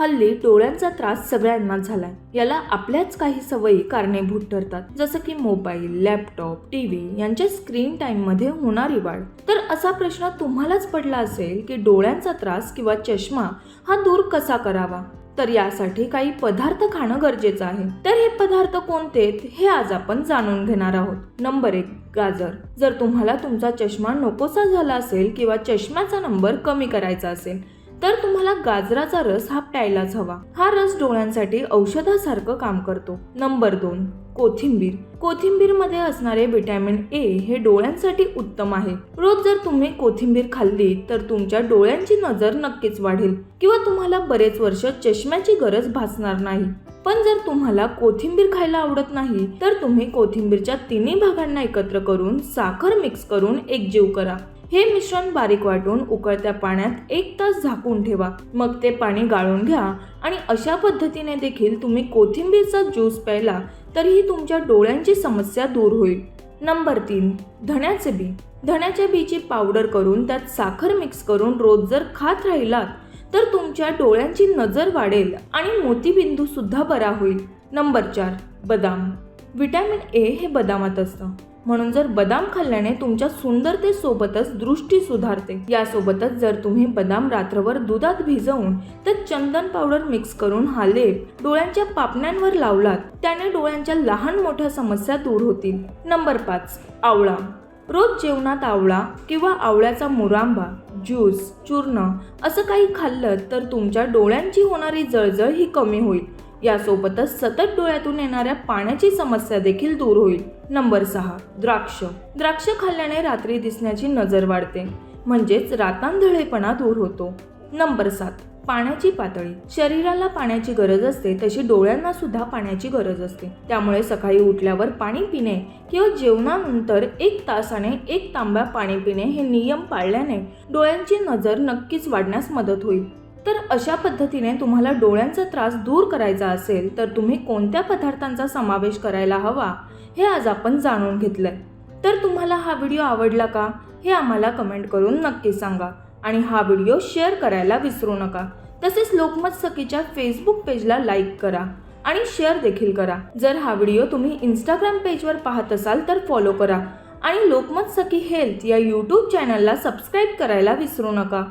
हल्ली डोळ्यांचा त्रास सगळ्यांनाच झालाय. याला आपल्याच काही सवयी कारणीभूत ठरतात. जसं की मोबाईल लॅपटॉप टीव्ही यांच्या स्क्रीन टाइममध्ये होणारी वाढ. तर असा प्रश्न तुम्हालाच पडला असेल की डोळ्यांचा त्रास किंवा चष्मा हा दूर कसा करावा? तर यासाठी काही पदार्थ खाणं गरजेचं आहे. तर हे पदार्थ कोणते हे आज आपण जाणून घेणार आहोत. नंबर एक गाजर. जर तुम्हाला तुमचा चष्मा नकोसा झाला असेल किंवा चष्म्याचा नंबर कमी करायचा असेल तर तुम्हाला गाजराचा रस हा प्यायलाच हवा. हा रस डोळ्यांसाठी औषधासारखं काम करतो. नंबर दोन कोथिंबीर. कोथिंबीरमध्ये असणारे विटॅमिन ए हे डोळ्यांसाठी उत्तम आहे. रोज जर तुम्ही कोथिंबीर खाल्ली तर तुमच्या डोळ्यांची नजर नक्कीच वाढेल किंवा तुम्हाला बरेच वर्ष चष्म्याची गरज भासणार नाही. पण जर तुम्हाला कोथिंबीर खायला आवडत नाही तर तुम्ही कोथिंबीरच्या तिन्ही भागांना एकत्र करून साखर मिक्स करून एकजीव करा. हे मिश्रण बारीक वाटून उकळत्या पाण्यात एक तास झाकून ठेवा. मग ते पाणी गाळून घ्या आणि अशा पद्धतीने देखील तुम्ही कोथिंबीरचा ज्यूस प्यायला तरीही तुमच्या डोळ्यांची समस्या दूर होईल. नंबर तीन धण्याचे बी. धण्याच्या बीची पावडर करून त्यात साखर मिक्स करून रोज जर खात राहिलात तर तुमच्या डोळ्यांची नजर वाढेल आणि मोतीबिंदू सुद्धा बरा होईल. नंबर चार बदाम. व्हिटॅमिन ए हे बदामात असतं. म्हणून जर बदाम खाल्ल्याने तुमच्या सुंदरतेसोबतच दृष्टी सुधारते. यासोबतच जर तुम्ही बदाम रात्रभर दुधात भिजवून त्यात चंदन पावडर मिक्स करून हा लेप डोळ्यांच्या पापण्यांवर लावलात त्याने डोळ्यांच्या लहान मोठ्या समस्या दूर होतील. नंबर पाच आवळा. रोज जेवणात आवळा किंवा आवळ्याचा मुरांबा ज्यूस चूर्ण असं काही खाल्लं तर तुमच्या डोळ्यांची होणारी जळजळ ही कमी होईल. यासोबतच सतत डोळ्यातून येणाऱ्या पाण्याची समस्या देखील दूर होईल. नंबर सहा द्राक्ष. द्राक्ष खाल्ल्याने रात्री दिसण्याची नजर वाढते. म्हणजेच रातांधळेपणा दूर होतो. नंबर सात पाण्याची पातळी. शरीराला पाण्याची गरज असते तशी डोळ्यांना सुद्धा पाण्याची गरज असते. त्यामुळे सकाळी उठल्यावर पाणी पिणे किंवा जेवणानंतर एक तासाने एक तांब्या पाणी पिणे हे नियम पाळल्याने डोळ्यांची नजर नक्कीच वाढण्यास मदत होईल. तर अशा पद्धतीने तुम्हाला डोळ्यांचा त्रास दूर करायचा असेल तर तुम्ही कोणत्या पदार्थांचा समावेश करायला हवा हे आज आपण जाणून घेतलंय. तर तुम्हाला हा व्हिडिओ आवडला का हे आम्हाला कमेंट करून नक्की सांगा आणि हा व्हिडिओ शेअर करायला विसरू नका. तसेच लोकमत सखीच्या फेसबुक पेजला लाईक करा आणि शेअर देखील करा. जर हा व्हिडिओ तुम्ही इंस्टाग्राम पेजवर पाहत असाल तर फॉलो करा आणि लोकमत सखी हेल्थ या यूट्यूब चॅनलला सबस्क्राईब करायला विसरू नका.